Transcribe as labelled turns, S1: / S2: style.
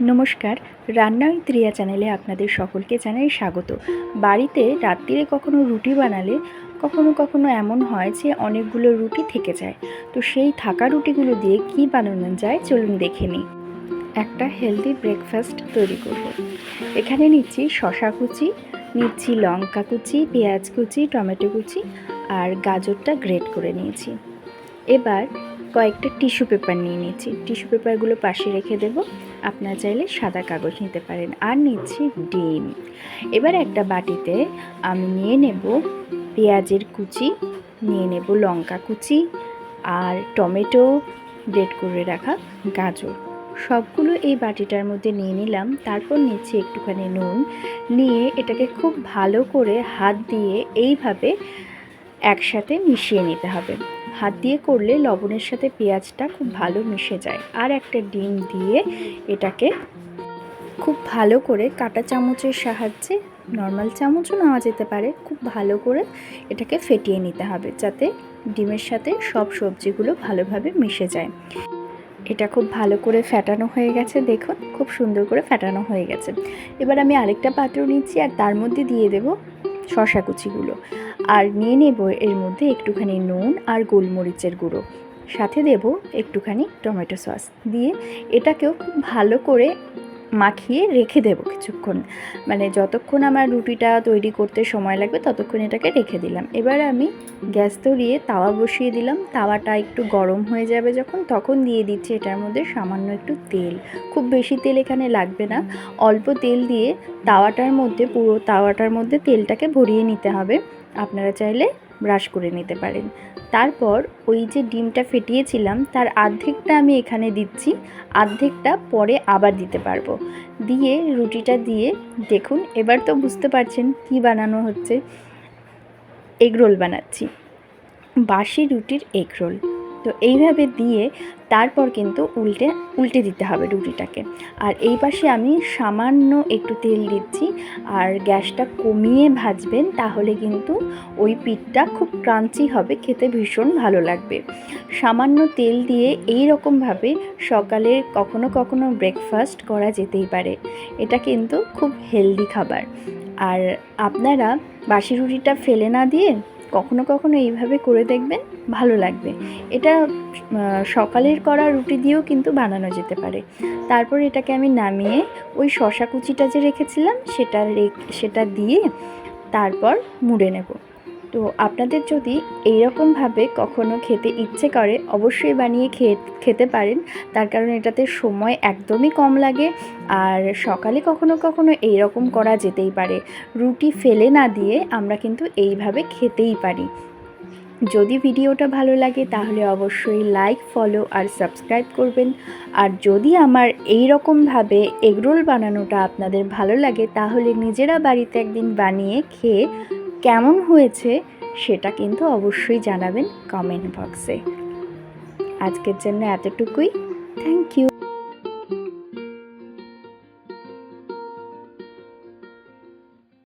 S1: নমস্কার রান্না উইথ চ্যানেলে আপনাদের সকলকে জানাই স্বাগত। বাড়িতে রাত্রিরে কখনো রুটি বানালে কখনো কখনো এমন হয় যে অনেকগুলো রুটি থেকে যায়। তো সেই থাকা রুটিগুলো দিয়ে কি বানানো যায় চলুন দেখে নিই। একটা হেলদি ব্রেকফাস্ট তৈরি করব। এখানে নিচ্ছি শশা কুচি, নিচ্ছি লঙ্কা কুচি, পেঁয়াজ কুচি, টমেটো কুচি আর গাজরটা গ্রেট করে নিয়েছি। এবার কয়েকটা টিস্যু পেপার নিয়ে নিচ্ছি টিস্যু পেপারগুলো পাশে রেখে দেব। আপনারা চাইলে সাদা কাগজ নিতে পারেন। আর নিচ্ছি ডিম। এবার একটা বাটিতে আমি নিয়ে নেব পেঁয়াজের কুচি, নিয়ে নেব লঙ্কা কুচি আর টমেটো গ্রেট করে রাখা গাজর। সবগুলো এই বাটিটার মধ্যে নিয়ে নিলাম। তারপর নিচ্ছি একটুখানি নুন। নিয়ে এটাকে খুব ভালো করে হাত দিয়ে এইভাবে একসাথে মিশিয়ে নিতে হবে। হাত দিয়ে করলে লবণের সাথে পেঁয়াজটা খুব ভালো মিশে যায়। আর একটা ডিম দিয়ে এটাকে খুব ভালো করে কাটা চামচের সাহায্যে, নর্মাল চামচও নেওয়া যেতে পারে, খুব ভালো করে এটাকে ফেটিয়ে নিতে হবে যাতে ডিমের সাথে সব সবজিগুলো ভালোভাবে মিশে যায়। এটা খুব ভালো করে ফ্যাটানো হয়ে গেছে, দেখুন, খুব সুন্দর করে ফ্যাটানো হয়ে গেছে। এবার আমি আরেকটা পাত্র নিচ্ছি আর তার মধ্যে দিয়ে দেব শশা কুচিগুলো। আর নিয়ে নেব এর মধ্যে একটুখানি নুন আর গোলমরিচের গুঁড়ো। সাথে দেব একটুখানি টমেটো সস। দিয়ে এটাকেও খুব ভালো করে মাখিয়ে রেখে দেবো কিছুক্ষণ। মানে যতক্ষণ আমার রুটিটা তৈরি করতে সময় লাগবে ততক্ষণ এটাকে রেখে দিলাম। এবার আমি গ্যাস ধরিয়ে তাওয়া বসিয়ে দিলাম। তাওয়াটা একটু গরম হয়ে যাবে যখন, তখন দিয়ে দিচ্ছি এটার মধ্যে সামান্য একটু তেল। খুব বেশি তেল এখানে লাগবে না। অল্প তেল দিয়ে তাওয়াটার মধ্যে, পুরো তাওয়াটার মধ্যে তেলটাকে ভরিয়ে নিতে হবে। আপনারা চাইলে ব্রাশ করে নিতে পারেন। তারপর ওই যে ডিমটা ফেটিয়েছিলাম, তার অর্ধেকটা আমি এখানে দিচ্ছি অর্ধেকটা পরে আবার দিতে পারব। দিয়ে রুটিটা দিয়ে দেখুন, এবার তো বুঝতে পারছেন কি বানানো হচ্ছে। এগরোল বানাচ্ছি। বাসি রুটির এগ রোল। তো এইভাবে দিয়ে তারপর কিন্তু উল্টে উল্টে দিতে হবে রুটিটাকে। আর এই পাশে আমি সামান্য একটু তেল দিচ্ছি। আর গ্যাসটা কমিয়ে ভাজবেন তাহলে কিন্তু ওই পিঠটা খুব ক্রাঞ্চি হবে, খেতে ভীষণ ভালো লাগবে। সামান্য তেল দিয়ে এই রকমভাবে সকালে কখনো কখনো ব্রেকফাস্ট করা যেতেই পারে। এটা কিন্তু খুব হেলদি খাবার। আর আপনারা বাসি রুটিটা ফেলে না দিয়ে কখনো কখনো এইভাবে করে দেখবেন, ভালো লাগবে। এটা সকালের করা রুটি দিয়েও কিন্তু বানানো যেতে পারে। তারপর এটাকে আমি নামিয়ে ওই শশা কুচিটা যে রেখেছিলাম, সেটা সেটা দিয়ে তারপর মুড়ে নেব। তো আপনাদের যদি এইরকমভাবে কখনো খেতে ইচ্ছে করে, অবশ্যই বানিয়ে খেয়ে, খেতে পারেন। তার কারণ এটাতে সময় একদমই কম লাগে আর সকালে কখনো কখনো এই রকম করা যেতেই পারে। রুটি ফেলে না দিয়ে আমরা কিন্তু এইভাবে খেতেই পারি। যদি ভিডিওটা ভালো লাগে তাহলে অবশ্যই লাইক, ফলো আর সাবস্ক্রাইব করবেন। আর যদি আমার এই রকমভাবে এগরোল বানানোটা আপনাদের ভালো লাগে তাহলে নিজেরা বাড়িতে একদিন বানিয়ে খেয়ে কেমন হয়েছে সেটা কিন্তু অবশ্যই জানাবেন কমেন্ট বক্সে। আজকের জন্য এতটুকুই। Thank you.